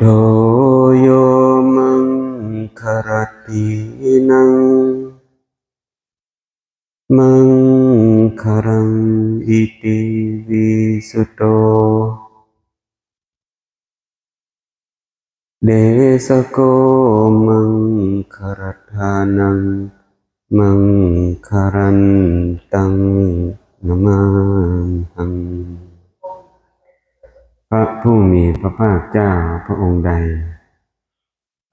โธโยมังคารตินัง มังคารังอิติวิสุตโต เดสโกมังคารทานัง มังคารันตังนามาหัง พระผู้มีพระภาคเจ้าพระองค์ใด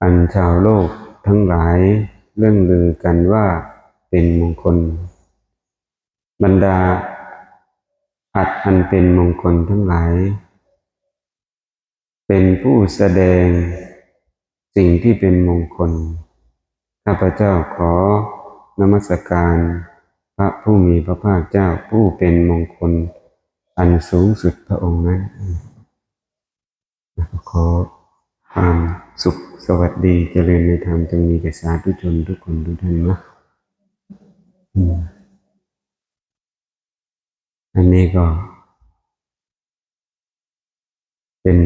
อันชาวโลกทั้งหลายเรื่องลือกันว่าเป็นมงคล บรรดาอัดอันเป็นมงคลทั้งหลาย เป็นผู้แสดงสิ่งที่เป็นมงคล ข้าพเจ้าขอนมัสการ พระผู้มีพระภาคเจ้าผู้เป็นมงคล อันสูงสุดพระองค์นั้น ขอความสุขสวัสดีเจริญในธรรมจงมีแก่สาธุชนทุกคนทุกท่านนะอันนี้ก็ เป็น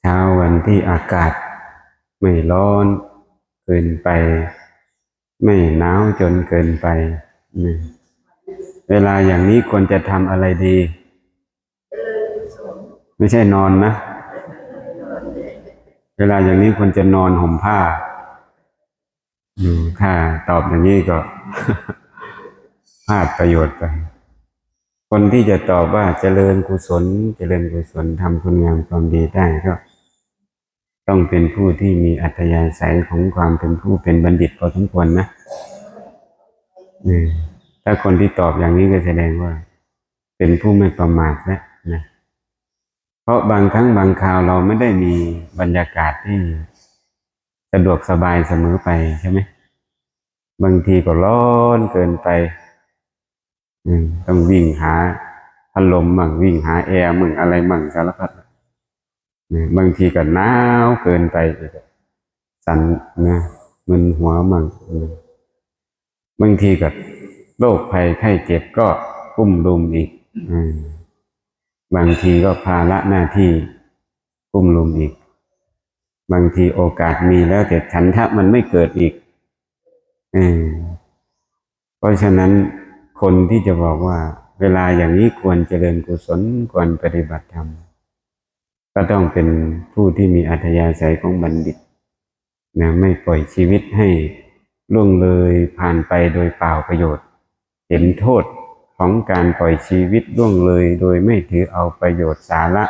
เช้าวันที่อากาศไม่ร้อนเกินไป ไม่หนาวจนเกินไปนเวลาอย่างนี้ควรจะทำอะไรดี ไม่ใช่นอนนะ เวลาอย่างนี้ควรจะนอนห่มผ้าอืมถ้าตอบอย่างนี้ก็พลาดประโยชน์ไป คนที่จะตอบว่าเจริญกุศล เจริญกุศลทำคุณงามความดีได้ก็ต้องเป็นผู้ที่มีอัธยาศัยของความเป็นผู้เป็นบัณฑิตพอสมควรนะถ้าคนที่ตอบอย่างนี้ก็แสดงว่า เป็นผู้ไม่ประมาทแล้วนะ ราะบางครั้งบางคราวเราไม่ได้มีบรรยากาศที่สะดวกสบายเสมอไปใช่ไหมบางทีก็ร้อนเกินไปต้องวิ่งหาพัดลมมั่งวิ่งหาแอร์มั่งอะไรมั่งสารพัดบางทีก็หนาวเกินไปสั่นนะมึนหัวมั่งบางทีก็โรคภัยไข้เจ็บก็กุ้มรุมอีก อืม บางทีก็ภาระหน้าที่กุ้มลุมอีก บางทีโอกาสมีแล้วแต่ฉันทะมันไม่เกิดอีกเออเพราะฉะนั้นคนที่จะบอกว่า เวลาอย่างนี้ควรเจริญกุศลควรปฏิบัติธรรมก็ต้องเป็นผู้ที่มีอัธยาศัยของบัณฑิตนะไม่ปล่อยชีวิตให้ล่วงเลยผ่านไปโดยเปล่าประโยชน์ เห็นโทษ ของการปล่อยชีวิตล่วงเลย โดยไม่ถือเอาประโยชน์สาระ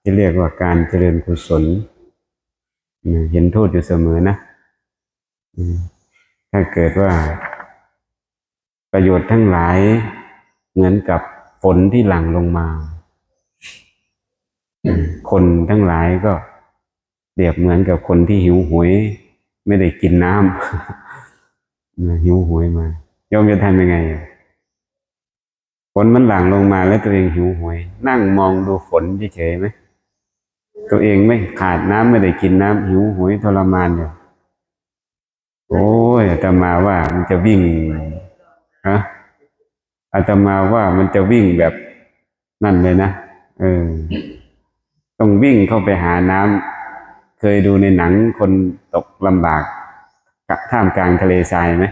ที่เรียกว่าการเจริญกุศลเห็นโทษอยู่เสมอนะ ถ้าเกิดว่า ประโยชน์ทั้งหลายเหมือนกับฝนที่หลั่งลงมา คนทั้งหลายก็เปรียบเหมือนกับคนที่หิวโหวยไม่ได้กินน้ำหิวโหวยมาโยมจะทำยังไง ฝนมันหลั่งลงมาแล้วตัวเองหิวโหวยนั่งมองดูฝนเฉยๆไหมตัวเองไม่ขาดน้ำไม่ได้กินน้ำหิวโหวยทรมานอยู่โอ้ยอาตมาว่ามันจะวิ่งฮะอาตมาว่ามันจะวิ่งแบบนั่นเลยนะเออต้องวิ่งเข้าไปหาน้ำเคยดูในหนังคนตกลำบากท่ามกลางทะเลทรายไหม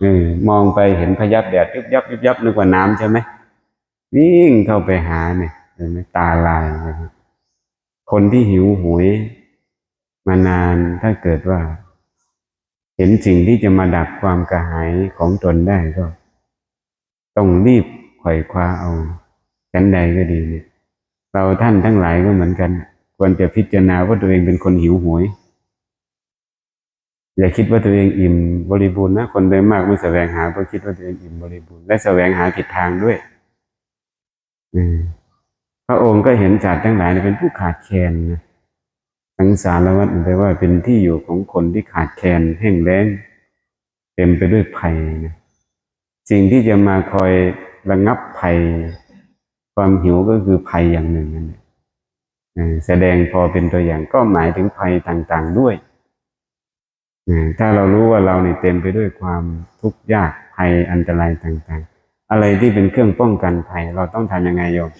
เออมองไปเห็นพยับแดดยุบยับยุบยับนึกว่าน้ำใช่ไหมวิ่งเข้าไปหาเนี่ยเห็นไหมตาลายนะครับคนที่หิวโหวยมานานถ้าเกิดว่า เห็นสิ่งที่จะมาดับความกระหายของตนได้ก็ ต้องรีบไขว่คว้าเอาฉันใดก็ดีเนี่ยเราท่านทั้งหลายก็เหมือนกัน ควรจะพิจารณาว่าตัวเองเป็นคนหิวโหวย อย่าคิดว่าตัวเองอิ่มบริบูรณ์นะ คนโดยมากไม่แสวงหาเพราะคิดว่าตัวเองอิ่มบริบูรณ์และแสวงหาผิดทางด้วยพระองค์ก็เห็นสัตว์ทั้งหลายเป็นผู้ขาดแคลนนะสังสารวัฏแปลว่าเป็นที่อยู่ของคนที่ขาดแคลนแห้งแล้ง เต็มไปด้วยภัยนะสิ่งที่จะมาคอยระงับภัย ความหิวก็คือภัยอย่างหนึ่งนั่นแสดงพอเป็นตัวอย่างก็หมายถึงภัยต่างๆด้วย ถ้าเรารู้ว่าเราเนี่ยเต็มไปด้วยความทุกข์ยากภัยอันตรายต่าง ๆ อะไรที่เป็นเครื่องป้องกันภัย เราต้องทำยังไงโยม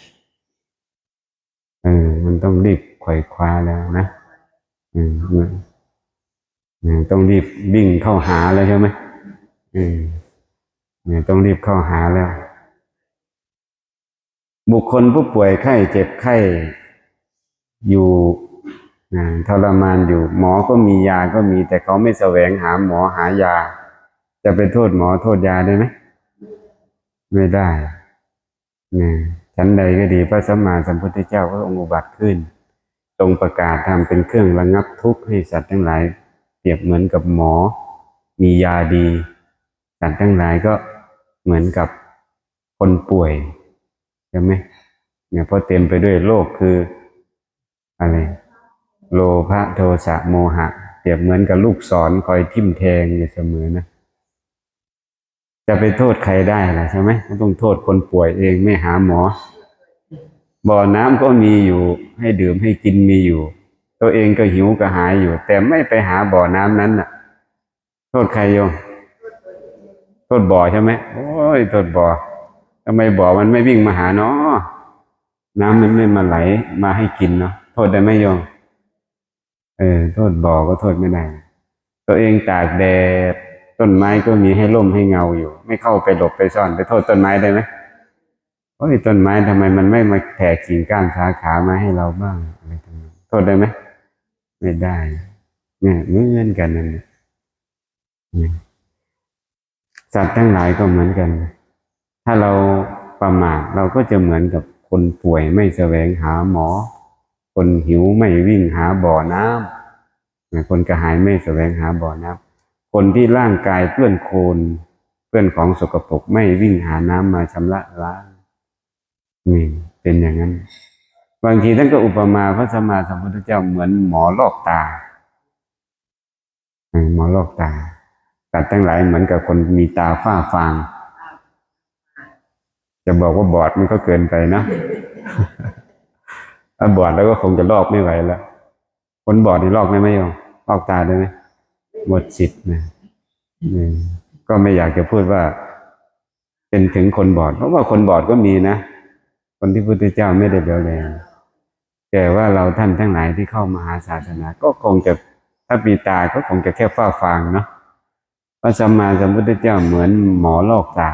เออมันต้องรีบไขว่คว้าแล้วนะอืมเนี่ยต้องรีบวิ่งเข้าหาแล้วใช่ไหมอืมเนี่ยต้องรีบเข้าหาแล้ว บุคคลผู้ป่วยไข้เจ็บไข้อยู่ ทรมานอยู่ หมอก็มียาก็มี แต่เขาไม่แสวงหาหมอหายา จะไปโทษหมอโทษยาได้ไหมไม่ได้นะชั้นใดก็ดีพระสัมมาสัมพุทธเจ้าก็องค์อุบัติขึ้นทรงประกาศทำเป็นเครื่องระงับทุกข์ให้สัตว์ทั้งหลาย เปรียบเหมือนกับหมอ มียาดี สัตว์ทั้งหลายก็เหมือนกับคนป่วยใช่ไหมเนี่ยเพราะเต็มไปด้วยโรคคืออะไร โลภะโทสะโมหะ เปรียบเหมือนกับลูกศรคอยทิ่มแทงอยู่เสมอนะ จะไปโทษใครได้ล่ะใช่ไหมต้องโทษคนป่วยเองไม่หาหมอ บ่อน้ำก็มีอยู่ ให้ดื่มให้กินมีอยู่ ตัวเองก็หิวก็หายอยู่ แต่ไม่ไปหาบ่อน้ำนั้นน่ะ โทษใครโยมโทษบ่อใช่ไหมโอ้ยโทษบ่อทำไมบ่อมันไม่วิ่งมาหาเนาะน้ำมันไม่มาไหลมาให้กินเนาะโทษได้ไหมโยม เออโทษบ่อก็โทษไม่ได้ ตัวเองตากแดดต้นไม้ก็มีให้ร่มให้เงาอยู่ ไม่เข้าไปหลบไปซ่อนไปโทษต้นไม้ได้ไหมโอ้ยต้นไม้ทำไมมันไม่มาแผ่กิ่งก้านสาขามาให้เราบ้างอะไรตรงนี้โทษได้ไหมไม่ได้ เนี่ยเหมือนกันนั่นสัตว์ทั้งหลายก็เหมือนกัน ถ้าเราประมาทเราก็จะเหมือนกับคนป่วยไม่แสวงหาหมอ คนหิวไม่วิ่งหาบ่อน้ำคนกระหายไม่แสวงหาบ่อน้ำคนที่ร่างกายเปื้อนโคลนเปื้อนของสกปรกไม่วิ่งหาน้ำมาชำระล้างนี่เป็นอย่างนั้น บางทีท่านก็อุปมาพระสัมมาสัมพุทธเจ้าเหมือนหมอลอกตาหมอลอกตาตัดทั้งหลายเหมือนกับคนมีตาฝ้าฟาง จะบอกว่าบอดมันก็เกินไปนะ ถ้าบอดแล้วก็คงจะลอกไม่ไหวแล้ว คนบอดนี่ลอกได้ไหมโยมลอกตาได้ไหมหมดสิทธิ์นะอืมก็ไม่อยากจะพูดว่า เป็นถึงคนบอด เพราะว่าคนบอดก็มีนะ คนที่พุทธเจ้าไม่ได้เบลแรงแต่ว่าเราท่านทั้งหลายที่เข้ามาหาศาสนา ก็คงจะถ้าปีตาก็คงจะแค่ฝ้าฟางเนาะพระสัมมาสัมพุทธเจ้าเหมือนหมอลอกตา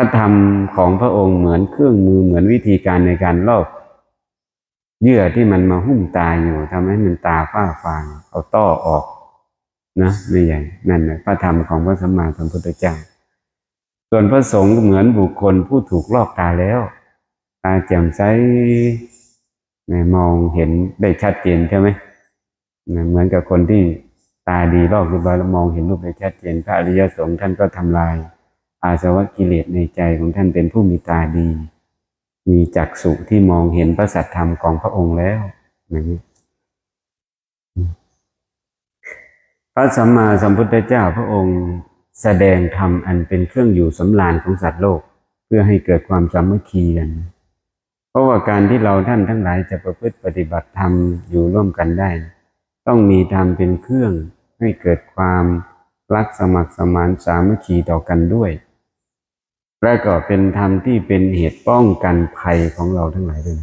ระธรรมของพระองค์เหมือนเครื่องมือเหมือนวิธีการในการลอกเยื่อที่มันมาหุ้มตาอยู่ทำให้มันตาฝ้าฟางเอาต้อออกนะไม่ใหญ่นั่นแหละพระธรรมของพระสัมมาสัมพุทธเจ้า ส่วนพระสงฆ์เหมือนบุคคลผู้ถูกลอกตาแล้ว ตาแจ่มใสเนี่ยมองเห็นได้ชัดเจนใช่ไหมเนี่เหมือนกับคนที่ตาดีลอกเรียบร้อยแล้วมองเห็นรูปได้ชัดเจนพระอริยสงฆ์ท่านก็ทำลาย อาสวะกิเลสในใจของท่านเป็นผู้มีตาดี มีจักษุที่มองเห็นพระสัทธรรมของพระองค์แล้วอย่างนี้พระสัมมาสัมพุทธเจ้าพระองค์แสดงธรรมอันเป็นเครื่องอยู่สำราญของสัตว์โลก เพื่อให้เกิดความสามัคคีกัน เพราะว่าการที่เราท่านทั้งหลายจะประพฤติปฏิบัติธรรมอยู่ร่วมกันได้ ต้องมีธรรมเป็นเครื่องให้เกิดความรักสมัครสมานสามัคคีต่อกันด้วย และก็เป็นธรรมที่เป็นเหตุป้องกันภัยของเราทั้งหลายด้วย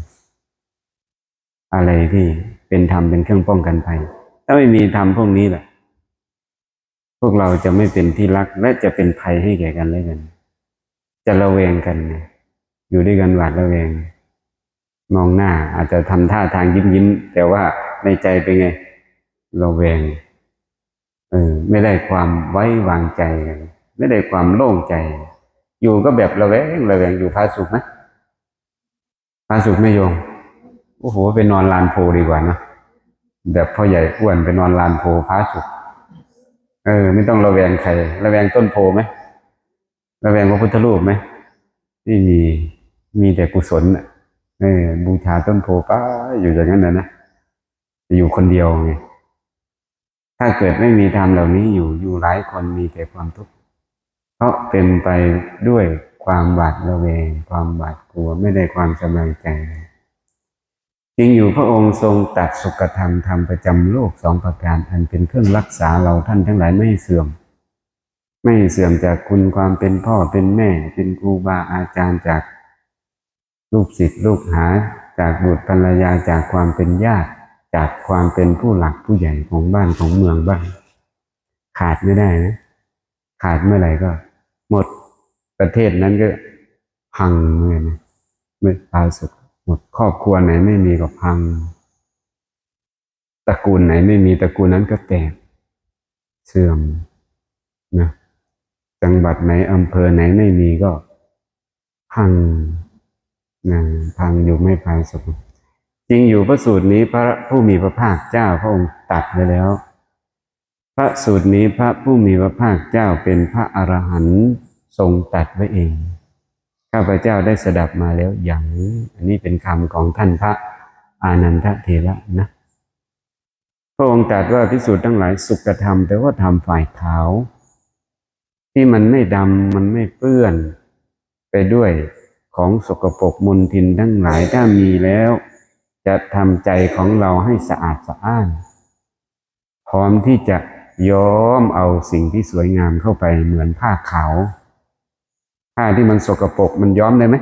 อะไรที่เป็นธรรมเป็นเครื่องป้องกันภัย ถ้าไม่มีธรรมพวกนี้แหละ พวกเราจะไม่เป็นที่รักและจะเป็นภัยให้แก่กันและกัน จะระแวงกันอยู่ด้วยกันหวาดระแวง มองหน้าอาจจะทำท่าทางยิ้มยิ้มแต่ว่าในใจเป็นไงระแวงเออไม่ได้ความไว้วางใจกันไม่ได้ความโล่งใจ อยู่ก็แบบระแวงระแวงอยู่พาสุขไหมพาสุขไม่โยงโอ้โหไปนอนลานโพดีกว่านะแบบพ่อใหญ่อ้วนไปนอนลานโพพาสุขเออ ไม่ต้องระแวงใครระแวงต้นโพไหมระแวงพระพุทธรูปไหมไม่มีมีแต่กุศลน่ะเออบูชาต้นโพป้าอยู่อย่างนั้นนะนะอยู่คนเดียวไงถ้าเกิดไม่มีธรรมเหล่านี้อยู่อยู่หลายคนมีแต่ความทุกข์ เพราะเป็นไปด้วยความหวาดระแวง ความหวาดกลัวไม่ได้ความสบายใจจริงอยู่พระองค์ทรงตัดสุขธรรมธรรมประจำโลกสองประการ อันเป็นเครื่องรักษาเราท่านทั้งหลายไม่เสื่อม ไม่เสื่อมจากคุณความเป็นพ่อเป็นแม่ เป็นครูบาอาจารย์จากลูกศิษย์ลูกหา จากบุตรภรรยาจากความเป็นญาติ จากความเป็นผู้หลักผู้ใหญ่ของบ้านของเมืองบ้างขาดไม่ได้นะ ขาดเมื่อไหร่ก็ หมดประเทศนั้นก็พังเหมือนะไม่ตายสุดหมดครอบครัวไหนไม่มีก็พังตระกูลไหนไม่มีตระกูลนั้นก็แตกเสื่อมนะจังหวัดไหนอำเภอไหนไม่มีก็พังนะพังอยู่ไม่พายสุขจริงอยู่พระสูตรนี้พระผู้มีพระภาคเจ้าพระองค์ตัดไว้แล้ว พระสูตรนี้พระผู้มีพระภาคเจ้าเป็นพระอรหันต์ทรงตัดไว้เอง ข้าพเจ้าได้สดับมาแล้วอย่างนี้ อันนี้เป็นคำของท่านพระอานันทเถระนะ พระองค์ตรัสว่าพิสูจน์ทั้งหลายสุขธรรม แต่ว่าทำฝ่ายขาว ที่มันไม่ดำมันไม่เปื้อน ไปด้วยของสกปรกมลทินทั้งหลายถ้ามีแล้ว จะทำใจของเราให้สะอาดสะอ้าน พร้อมที่จะ ย้อมเอาสิ่งที่สวยงามเข้าไปเหมือนผ้าขาว ผ้าที่มันสกปรกมันย้อมได้ไหม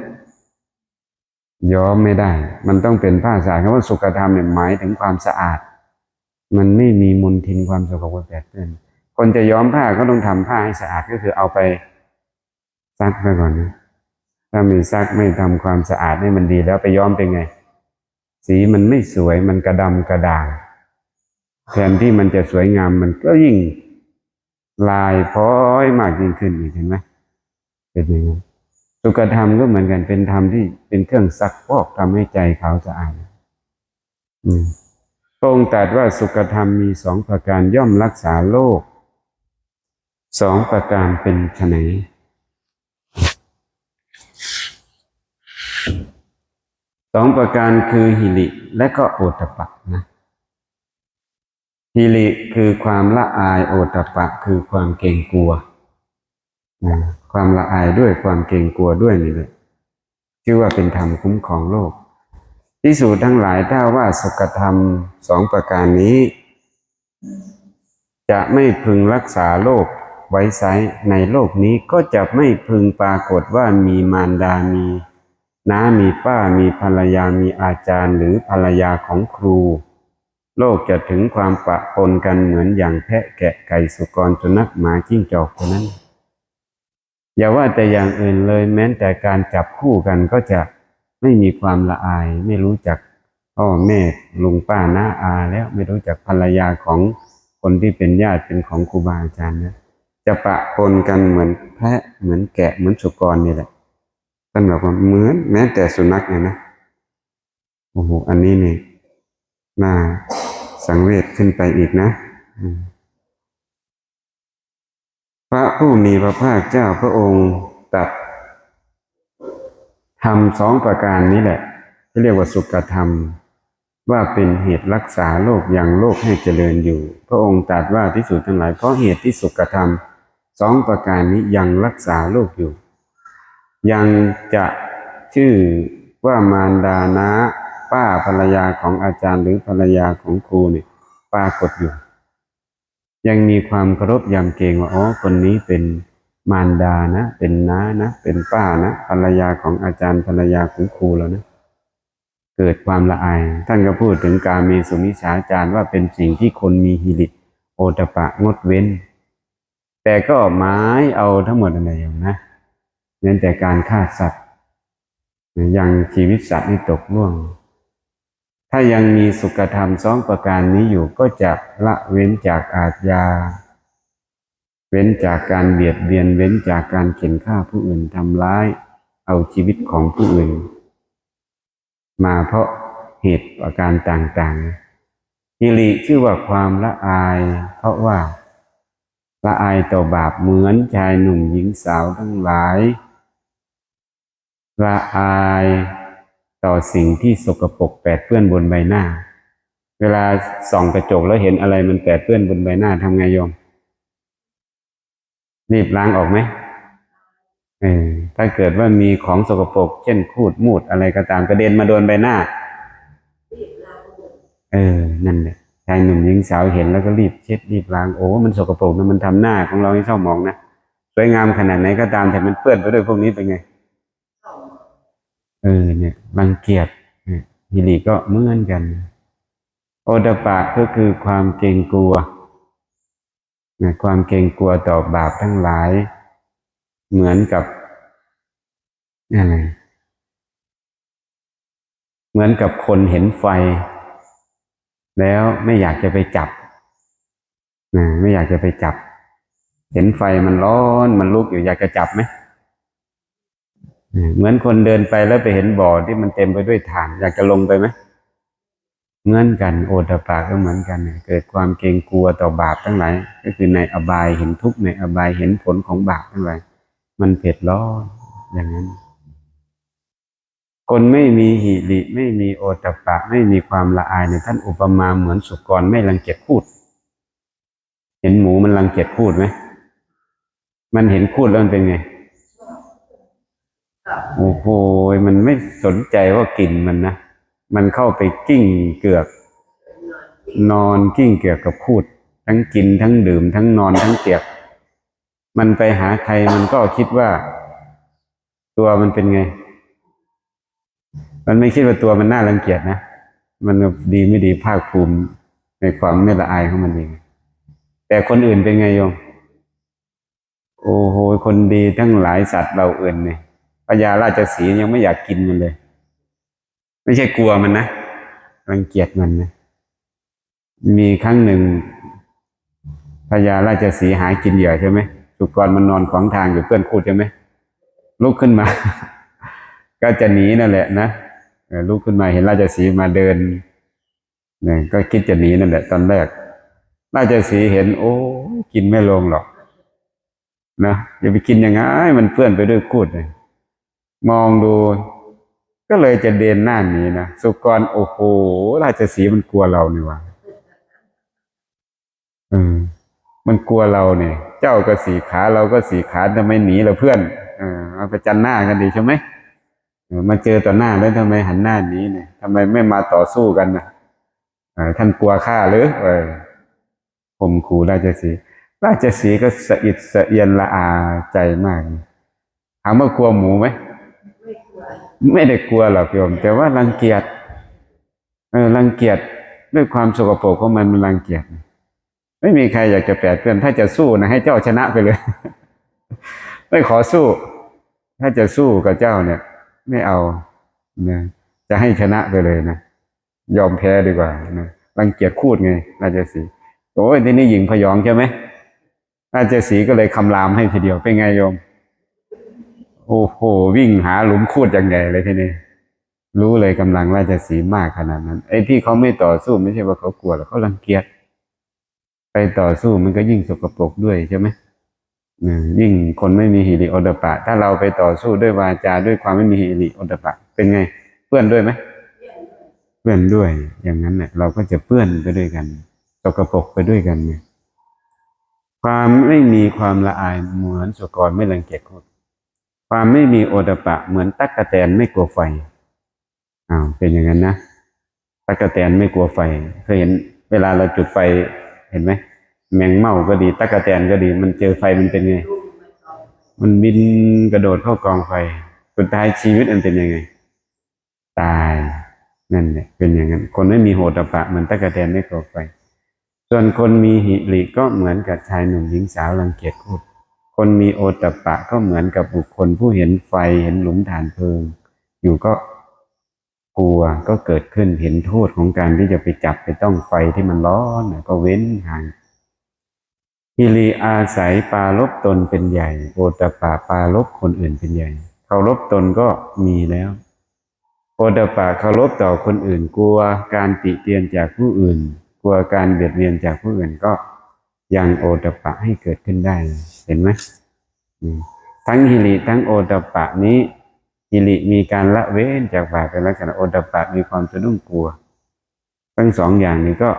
ย้อมไม่ได้ มันต้องเป็นผ้าสะอาดคำว่าสุขธรรมเนี่ยหมายถึงความสะอาด มันไม่มีมลทินความสกปรกแปดเปื้อนคนจะย้อมผ้าก็ต้องทำผ้าให้สะอาดก็คือเอาไปซักไปก่อนนะถ้าไม่ซักไม่ทำความสะอาดให้มันดีแล้วไปย้อมเป็นไง สีมันไม่สวยมันกระดำกระด่าง แทนที่มันจะสวยงามมันก็ยิ่งลายพ้อยมากยิ่งขึ้นเห็นไหมเป็นยังไงสุขธรรมก็เหมือนกันเป็นธรรมที่เป็นเครื่องซักฟอกทำให้ใจขาวสะอาดอืมพระองค์ตรัสว่าสุขธรรมมีสองประการย่อมรักษาโลกสองประการเป็นไฉนสองประการคือหิริและก็โอตตปปะนะ หิริคือความละอายโอตตปะคือความเกรงกลัว ความละอายด้วยความเกรงกลัวด้วยนี่แหละชื่อว่าเป็นธรรมคุ้มครองโลกพิสูจน์ทั้งหลายถ้าว่าสุขธรรมสองประการนี้ จะไม่พึงรักษาโลกไว้ไซในโลกนี้ก็จะไม่พึงปรากฏว่ามีมารดามีน้ามีป้ามีภรรยามีอาจารย์หรือภรรยาของครู โลกจะถึงความปะปนกันเหมือนอย่างแพะแกะไก่สุกรสุนัขหมาจิ้งจอกคนนั้น อย่าว่าแต่อย่างอื่นเลยแม้แต่การจับคู่กันก็จะไม่มีความละอาย ไม่รู้จักพ่อแม่ลุงป้าน้าอาแล้วไม่รู้จักภรรยาของคนที่เป็นญาติเป็นของครูบาอาจารย์นะจะปะปนกันเหมือนแพะเหมือนแกะเหมือนสุกรนี่แหละท่านบอกว่าเหมือนแม้แต่สุนัขเนี่ยนะโอ้โหอันนี้นี่น่า สังเวชขึ้นไปอีกนะ พระผู้มีพระภาคเจ้าพระองค์ตรัสธรรมสองประการนี้แหละ ที่เรียกว่าสุขธรรม ว่าเป็นเหตุรักษาโลกอย่างโลกให้เจริญอยู่ พระองค์ตรัสว่าที่สุดทั้งหลายเพราะเหตุที่สุขธรรมสองประการนี้ยังรักษาโลกอยู่ ยังจะชื่อว่ามารดานะ ป้าภรรยาของอาจารย์หรือภรรยาของครูเนี่ยปรากฏอยู่ ยังมีความเคารพยำเกรงว่าอ๋อคนนี้เป็นมารดานะ เป็นน้านะ เป็นป้านะภรรยาของอาจารย์ภรรยาของครูแล้วนะ เกิดความละอาย ท่านก็พูดถึงการมีสุมิชฌาจารย์ว่าเป็นสิ่งที่คนมีหิริโอตปปะงดเว้น แต่ก็หมายเอาทั้งหมดอะไรอย่างนะเน้นแต่การฆ่าสัตว์อยังชีวิตสัตว์ให้ตกล่วง ถ้ายังมีสุขธรรมสองประการนี้อยู่ก็จะละเว้นจากอาทยา เว้นจากการเบียดเบียน เว้นจากการเข็นฆ่าผู้อื่นทำร้าย เอาชีวิตของผู้อื่น มาเพราะเหตุประการต่างๆฮิริชื่อว่าความละอาย เพราะว่าละอายต่อบาปเหมือนชายหนุ่มหญิงสาวทั้งหลายละอาย ต่อสิ่งที่สกปรกแปดเปื้อนบนใบหน้า เวลาส่องกระจกแล้วเห็นอะไรมันแปดเปื้อนบนใบหน้าทำไงโยม รีบล้างออกไหมเออถ้าเกิดว่ามีของสกปรกเช่นคูดมูดอะไรก็ตามกระเด็นมาโดนใบหน้า เออ นั่นแหละชายหนุ่มหญิงสาวเห็นแล้วก็รีบเช็ดรีบล้างโอ้ มันสกปรกนะมันทำหน้าของเราให้เศร้าหมองนะสวยงามขนาดไหนก็ตามแต่มันเปื้อนไปด้วยพวกนี้เป็นไง เออเนี่ยรังเกียจเนี่ยฮิริก็เหมือนกัน โอตปะก็คือความเกรงกลัวนะความเกรงกลัวต่อบาปทั้งหลาย เหมือนกับอะไรเหมือนกับคนเห็นไฟ แล้วไม่อยากจะไปจับนะไม่อยากจะไปจับ เห็นไฟมันร้อนมันลุกอยู่อยากจะจับไหม เหมือนคนเดินไปแล้วไปเห็นบ่อที่มันเต็มไปด้วยถ่าน อยากจะลงไปไหมเหมือนกันโอตปาก็เหมือนกันเกิดความเกรงกลัวต่อบาปทั้งหลายก็คือในอบายเห็นทุกข์ในอบายเห็นผลของบาปทั้งหลายมันเผ็ดร้อนอย่างนั้น คนไม่มีหิริไม่มีโอตปะ ไม่มีความละอายเนี่ยท่านอุปมาเหมือนสุกรไม่รังเกียจพูด เห็นหมูมันรังเกียจพูดไหมมันเห็นพูดแล้วมันเป็นไง โอ้โหมันไม่สนใจว่ากลิ่นมันนะ มันเข้าไปกิ้งเกือก นอนกิ้งเกือกกับพูด ทั้งกินทั้งดื่ม ทั้งนอนทั้งเกียก มันไปหาใครมันก็คิดว่า ตัวมันเป็นไง มันไม่คิดว่าตัวมันน่ารังเกียจนะ มันดีไม่ดีภาคภูมิในความไม่ละอายของมันเองแต่คนอื่นเป็นไงโยม โอ้โห คนดีทั้งหลายสัตว์เราอื่นเนี่ย พญาราชสียังไม่อยากกินมันเลย ไม่ใช่กลัวมันนะรังเกียจมันนะมีครั้งหนึ่งพญาราชสีห์หากินเหยื่อใช่ไหมสุกรมันนอนขวางทางอยู่เพื่อนคูดใช่ไหมลุกขึ้นมา ก็จะหนีนั่นแหละนะลุกขึ้นมาเห็นราชสีมาเดินเนี่ยก็คิดจะหนีนั่นแหละ ตอนแรกราชสีเห็น โอ้กินไม่ลงหรอกนะอย่าไปกินยังไงมันเปื้อนไปด้วยคูดเลย มองดู ก็เลยจะเดินหน้าหนีนะสุกรโอ้โหราชสีมันกลัวเรานี่หว่าเออมันกลัวเราเนี่ย เจ้าก็สีขาเราก็สีขาทำไมหนีเราเพื่อนเออเอาไปจันหน้ากันดีใช่ไหมมาเจอต่อหน้าแล้วทำไมหันหน้านี้เนี่ยทำไมไม่มาต่อสู้กันนะท่านกลัวข้าหรือเออผมขู่ราชสีราชสีก็สะอิดสะเอียนละอาใจมากถามว่ากลัวหมูไหม ไม่ได้กลัวหรอกโยม แต่ว่ารังเกียจเออรังเกียจด้วยความสกปรกของมันมันรังเกียจไม่มีใครอยากจะแปดเพื่อนถ้าจะสู้นะให้เจ้าชนะไปเลย ไม่ขอสู้ ถ้าจะสู้กับเจ้าเนี่ย ไม่เอานะจะให้ชนะไปเลยนะยอมแพ้ดีกว่านะรังเกียจคูดไงราชสีโอ้ยที่นี่หญิงพยองใช่ไหมราชสีก็เลยคำรามให้ทีเดียวเป็นไงโยม โอ้โห วิ่งหาหลุมคูดอย่างไงเลยทีนี้รู้เลยกำลังราชสีมากขนาดนั้น ไอ้ที่เขาไม่ต่อสู้ไม่ใช่ว่าเขากลัวหรอกเขารังเกียจไปต่อสู้มันก็ยิ่งสกปรกด้วยใช่ไหมยิ่งคนไม่มีหิริโอตปปะถ้าเราไปต่อสู้ด้วยวาจาด้วยความไม่มีหิริโอตปปะเป็นไงเปื้อนด้วยไหมเปื้อนด้วย อย่างนั้นเนี่ยเราก็จะเปื้อนไปด้วยกันสกปรกไปด้วยกันเนี่ยความไม่มีความละอายเหมือนสุกรไม่รังเกียจคน ความไม่มีโอตปะเหมือนตั๊กแตนไม่กลัวไฟอ้าวเป็นอย่างนั้นนะตั๊กแตนไม่กลัวไฟเคยเห็นเวลาเราจุดไฟเห็นไหมแมงเม่าก็ดีตั๊กแตนก็ดี มันเจอไฟมันเป็นไง มันบินกระโดดเข้ากองไฟสุดท้ายชีวิตมันเป็นยังไง ตายนั่นแหละเป็นอย่างนั้น คนไม่มีโหตปะเหมือนตั๊กแตนไม่กลัวไฟส่วนคนมีหิริก็เหมือนกับชายหนุ่มหญิงสาวรังเกียจพูด คนมีโอตปะก็เหมือนกับบุคคลผู้เห็นไฟเห็นหลุมฐานเพลิง อยู่ก็กลัวก็เกิดขึ้นเห็นโทษของการที่จะไปจับไปต้องไฟที่มันร้อนก็เว้นห่างฮิริอาศัยปาลบตนเป็นใหญ่ โอตปะปาลบคนอื่นเป็นใหญ่เคารพตนก็มีแล้ว โอตปะเคารพต่อคนอื่น กลัวการติเตียนจากผู้อื่น กลัวการเบียดเบียนจากผู้อื่นก็ยังโอตปะให้เกิดขึ้นได้ เห็นไหมทั้งฮิริทั้งโอตปะนี้ฮิริมีการละเว้นจากบาปเป็นลักษณะโอตปะมีความสะดุ้งกลัว ทั้งสองอย่างนี้ก็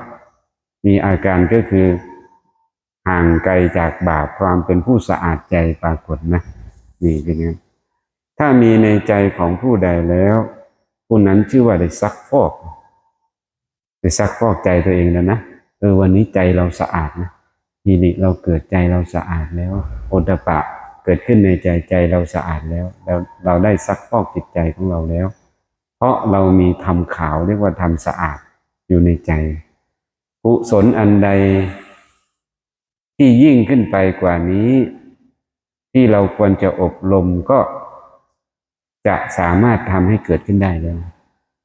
มีอาการก็คือห่างไกลจากบาปความเป็นผู้สะอาดใจปรากฏนะนี่เป็นงั้นถ้ามีในใจของผู้ใดแล้วผู้นั้นชื่อว่าได้ซักฟอกได้ซักฟอกใจตัวเองแล้วนะเออวันนี้ใจเราสะอาดนะ ฮิริเราเกิดใจเราสะอาดแล้วโอตปะเกิดขึ้นในใจใจเราสะอาดแล้วแล้วเราได้ซักพอกจิตใจของเราแล้ว เพราะเรามีธรรมขาวเรียกว่าธรรมสะอาดอยู่ในใจกุศลอันใด ที่ยิ่งขึ้นไปกว่านี้ ที่เราควรจะอบรมก็จะสามารถทำให้เกิดขึ้นได้แล้ว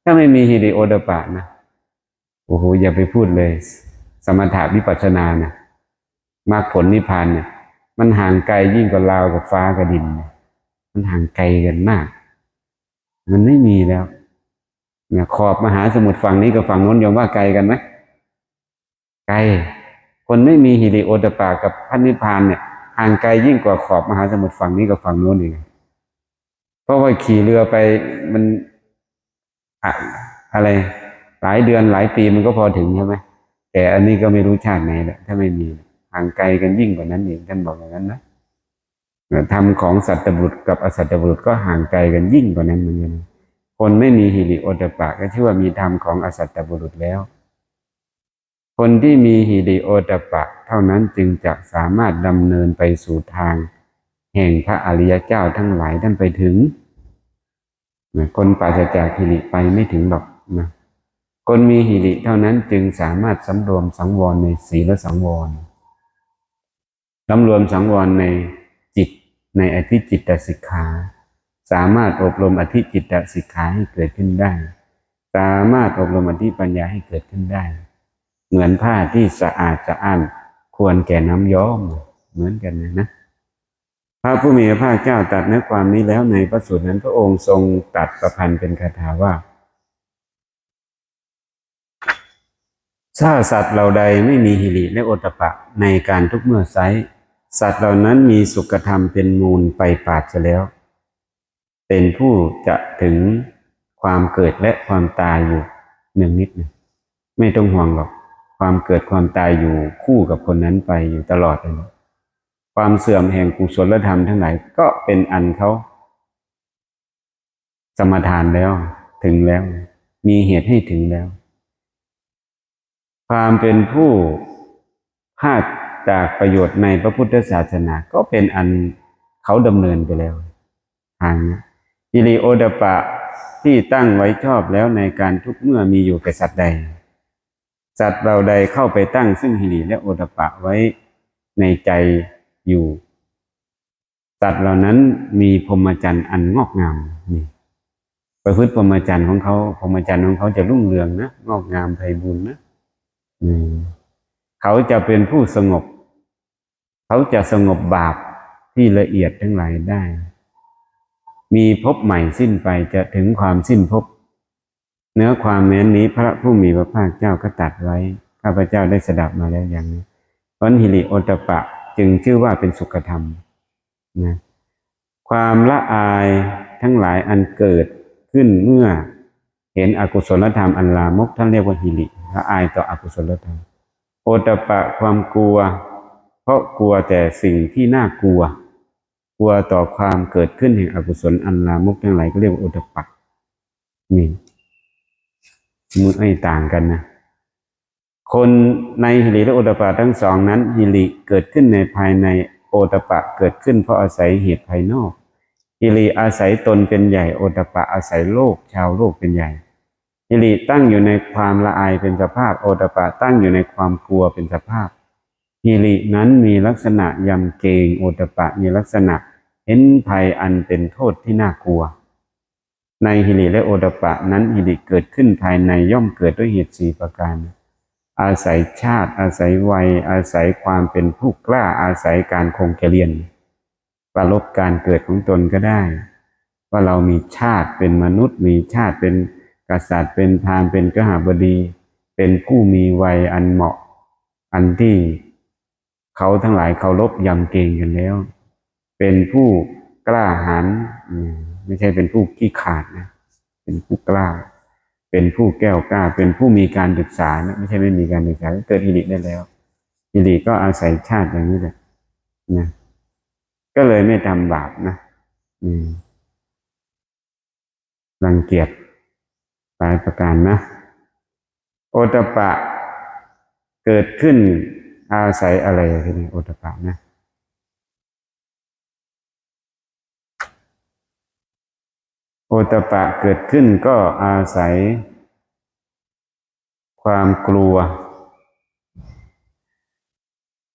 ถ้าไม่มีฮิริโอตปะนะโอ้โหอย่าไปพูดเลย สมถะวิปัสสนานะ มรรคผลนิพพานเนี่ย มันห่างไกลยิ่งกว่าลาวกับฟ้ากับดินเนี่ยมันห่างไกลกันมาก มันไม่มีแล้วเนี่ยขอบมหาสมุทรฝั่งนี้กับฝั่งโน้นยอมว่าไกลกันไหมไกล คนไม่มีฮิริโอตปากับพระนิพพานเนี่ยห่างไกลยิ่งกว่าขอบมหาสมุทรฝั่งนี้กับฝั่งโน้นอีกเพราะว่าขี่เรือไปมันอะอะไร หลายเดือนหลายปีมันก็พอถึงใช่ไหมแต่อันนี้ก็ไม่รู้ชาติไหนแหละถ้าไม่มี ห่างไกลกันยิ่งกว่านั้นเอีกท่านบอกอย่างนั้นนะธรรมของสัตว์บุรุษกับอสัตว์บุรุษก็ห่างไกลกันยิ่งกว่านั้นเหมือนกันคนไม่มีฮิริโอตปะ ก็ชื่อว่ามีธรรมของอสัตว์บุรุษแล้ว คนที่มีฮิริโอตปะ เท่านั้นจึงจะสามารถดำเนินไปสู่ทาง แห่งพระอริยเจ้าทั้งหลายท่านไปถึงคนปราศจากฮิริไปไม่ถึงหรอกนะคนมีฮิริเท่านั้นจึงสามารถสำรวมสังวรในศีลสังวร สำรวมสังวรในจิตในอธิจิตตสิกขา สามารถอบรมอธิจิตตสิกขาให้เกิดขึ้นได้ สามารถอบรมอธิปัญญาให้เกิดขึ้นได้ เหมือนผ้าที่สะอาดสะอ้านควรแก่น้ำย้อมเหมือนกันนะนะพระผู้มีพระภาคเจ้าตัดเนื้อความนี้แล้วในพระสูตรนั้นพระองค์ทรงตัดประพันธ์เป็นคาถาว่าถ้าสัตว์เหล่าใดไม่มีหิริและโอตตปะในการทุกเมื่อไซ สัตว์เหล่านั้นมีสุขธรรมเป็นมูลไปปราดจะแล้ว เป็นผู้จะถึงความเกิดและความตายอยู่หนึ่งนิดหนึ่งไม่ต้องห่วงหรอก ความเกิดความตายอยู่คู่กับคนนั้นไปอยู่ตลอดเลยนะความเสื่อมแห่งกุศลธรรมทั้งหลายก็เป็นอันเขา สมทานแล้วถึงแล้ว มีเหตุให้ถึงแล้ว ความเป็นผู้พลาด จากประโยชน์ในพระพุทธศาสนาก็เป็นอันเขาดำเนินไปแล้ว ทางนี้อิริโอดปะที่ตั้งไว้ชอบแล้วในการทุกเมื่อมีอยู่แก่สัตว์ใด สัตว์เราใดเข้าไปตั้งซึ่งหิริและโอดปะไว้ในใจอยู่ สัตว์เหล่านั้นมีพรหมจรรย์อันงอกงามนี่ประพฤติพรหมจรรย์ของเขาพรหมจรรย์ของเขาจะรุ่งเรืองนะงอกงามไพบูรณ์นะนี่ เขาจะเป็นผู้สงบ เขาจะสงบบาปที่ละเอียดทั้งหลายได้ มีพบใหม่สิ้นไปจะถึงความสิ้นพบ เนื้อความแม้นนี้พระผู้มีพระภาคเจ้าก็ตัดไว้ ข้าพเจ้าได้สดับมาแล้วอย่างนี้เพราะหิริโอตปะจึงชื่อว่าเป็นสุขธรรมนะความละอายทั้งหลายอันเกิดขึ้นเมื่อเห็นอกุศลธรรมอันลามกท่านเรียกว่าหิริละอายต่ออกุศลธรรม โอตปะความกลัว เพราะกลัวแต่สิ่งที่น่ากลัว กลัวต่อความเกิดขึ้นแห่งอกุศลอันลามกทั้งหลายก็เรียกว่าโอตปะนี่มือไม่ต่างกันนะ คนในหิริและโอตปะทั้งสองนั้นหิริเกิดขึ้นในภายในโอตปะเกิดขึ้นเพราะอาศัยเหตุภายนอกหิริอาศัยตนเป็นใหญ่โอตปะอาศัยโลก ชาวโลกเป็นใหญ่ หิริตั้งอยู่ในความละอายเป็นสภาพ โอตปะตั้งอยู่ในความกลัวเป็นสภาพหิรินั้นมีลักษณะยำเกรงโอตปะมีลักษณะเห็นภัยอันเป็นโทษที่น่ากลัว ในหิริและโอตปะนั้นหิริเกิดขึ้นภายในย่อมเกิดด้วยเหตุสี่ประการ อาศัยชาติอาศัยวัย อาศัยความเป็นผู้กล้าอาศัยการคงแก่เรียนประลบการเกิดของตนก็ได้ ว่าเรามีชาติเป็นมนุษย์มีชาติเป็น กษัตริย์เป็นพราหมณ์เป็นกหบดี เป็นผู้มีวัยอันเหมาะ อันที่เขาทั้งหลายเคารพยำเกรงกันแล้ว เป็นผู้กล้าหาญไม่ใช่เป็นผู้ขี้ขาดนะ เป็นผู้กล้า เป็นผู้แก้วกล้า เป็นผู้มีการศึกษานะไม่ใช่ไม่มีการศึกษาเกิดอิริได้แล้วอิริก็อาศัยชาติอย่างนี้แหละนะก็เลยไม่ทำบาปนะอืมรังเกียจ ลายประการนะ โอตปะเกิดขึ้นอาศัยอะไรทีนี้โอตปะนะโอตปะเกิดขึ้นก็อาศัย ความกลัว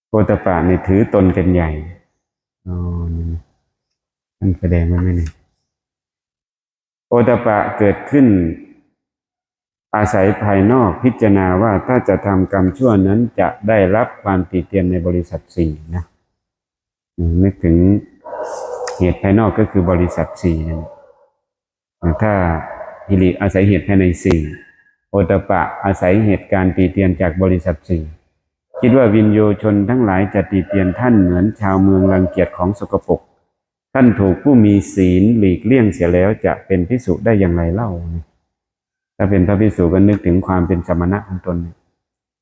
โอตปะนี่ถือตนเป็นใหญ่อันแสดงไว้ไหมเนี่ยโอตปะเกิดขึ้น อาศัยภายนอกพิจารณาว่าถ้าจะทำกรรมชั่วนั้นจะได้รับความติเตียนในบริษัทสี่นะอืมนึกถึงเหตุภายนอกก็คือบริษัทสี่นะถ้าฮิริอาศัยเหตุภายในสี่โอตปปะอาศัยเหตุการณ์ตีเตียนจากบริษัทสี่คิดว่าวินโยชนทั้งหลายจะตีเตียนท่านเหมือนชาวเมืองรังเกียจของสกปรกท่านถูกผู้มีศีลหลีกเลี่ยงเสียแล้วจะเป็นพิสุได้อย่างไรเล่า ถ้าเป็นพระพิสุก็นึกถึงความเป็นสมณะของตน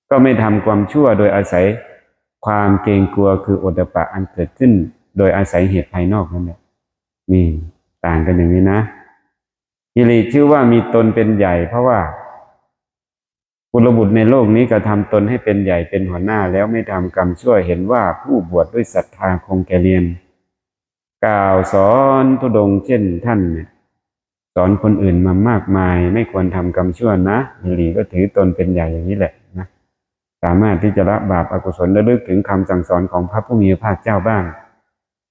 ก็ไม่ทำความชั่วโดยอาศัยความเกรงกลัวคือโอตปปะอันเกิดขึ้น โดยอาศัยเหตุภายนอกนั่นแหละนี่ต่างกันอย่างนี้นะฮิริชื่อว่ามีตนเป็นใหญ่ เพราะว่ากุลบุตรในโลกนี้กระทำตนให้เป็นใหญ่เป็นหัวหน้าแล้วไม่ทำกรรมชั่วเห็นว่าผู้บวชดด้วยศรัทธาคงแก่เรียน กล่าวสอนทุดงเช่นท่านเนี่ย สอนคนอื่นมามากมาย ไม่ควรทำกรรมชั่วนะฮิริก็ถือตนเป็นใหญ่อย่างนี้แหละนะสามารถที่จะละบาปอกุศลระลึกถึงคำสั่งสอนของพระผู้มีพระภาคเจ้าบ้าง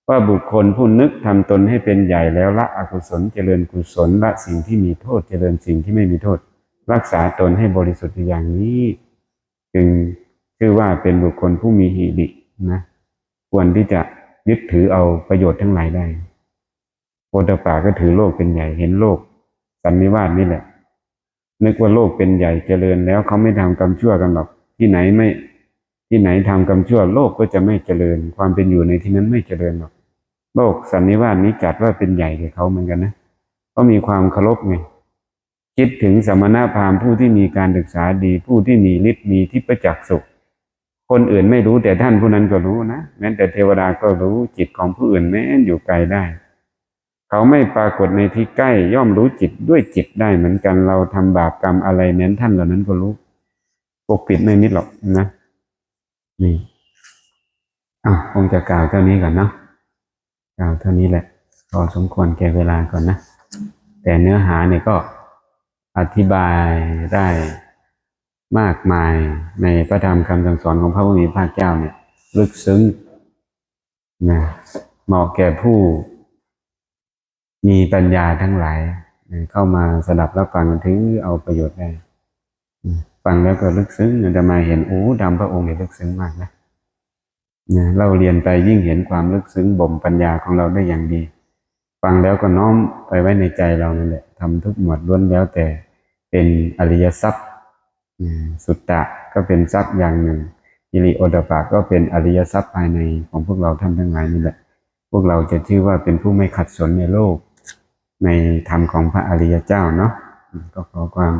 ว่าบุคคลผู้นึกทำตนให้เป็นใหญ่แล้วละอกุศลเจริญกุศลละสิ่งที่มีโทษเจริญสิ่งที่ไม่มีโทษ รักษาตนให้บริสุทธิ์อย่างนี้ จึงชื่อว่าเป็นบุคคลผู้มีหิรินะ ควรที่จะยึดถือเอาประโยชน์ทั้งหลายได้ ตปาก็ถือโลกเป็นใหญ่เห็นโลกสันนิวาสนี่แหละ นึกว่าโลกเป็นใหญ่เจริญแล้วเขาไม่ทำกรรมชั่วกันหรอก ที่ไหนไม่ ที่ไหนทำกรรมชั่ว โลกก็จะไม่เจริญ ความเป็นอยู่ในที่นั้นไม่เจริญหรอก โลกสันนิวาสนี้จัดว่าเป็นใหญ่กับเขาเหมือนกันนะก็มีความเคารพไงคิดถึงสมณพราหมณ์ผู้ที่มีการศึกษาดี ผู้ที่มีฤทธิ์มีทิพจักสุข คนอื่นไม่รู้แต่ท่านผู้นั้นก็รู้นะแม้แต่เทวดาก็รู้จิตของผู้อื่นแม้อยู่ไกลได้ เขาไม่ปรากฏในที่ใกล้ ย่อมรู้จิตด้วยจิตได้เหมือนกันเราทำบาปกรรมอะไรแม้นท่านเหล่านั้นก็รู้ปกปิดไม่มิดหรอกนะนี่อะคงจะกล่าวเท่านี้ก่อนเนาะกล่าวเท่านี้แหละพอสมควรแก่เวลาก่อนนะแต่เนื้อหาเนี่ยก็อธิบายได้มากมายในพระธรรมคำสั่งสอนของพระผู้มีพระภาคเจ้าเนี่ย ลึกซึ้งนะเหมาะแก่ผู้ มีปัญญาทั้งหลายเข้ามาสดับรับฟังถือเอาประโยชน์ได้ ฟังแล้วก็ลึกซึ้งจะมาเห็นโอ้ดำพระองค์เนี่ยลึกซึ้งมากนะนะเราเรียนไปยิ่งเห็นความลึกซึ้งบ่มปัญญาของเราได้อย่างดี ฟังแล้วก็น้อมไปไว้ในใจเรานั่นแหละทำทุกหมวดล้วนแล้วแต่เป็นอริยทรัพย์สุตตะก็เป็นทรัพย์อย่างหนึ่งอิริโอตปปะก็เป็นอริยทรัพย์ภายในของพวกเราท่านทั้งหลายนี่แหละ พวกเราจะชื่อว่าเป็นผู้ไม่ขัดสนในโลก ในธรรมของพระอริยเจ้าเนาะก็ขอความ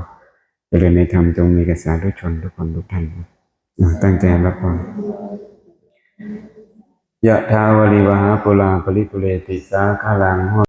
เจริญในธรรมจงมีกระสาทุกชนทุกคนทุกท่านตั้งใจรับฟังยะทาวริวหาปุราปริปุเรติสาคาลัง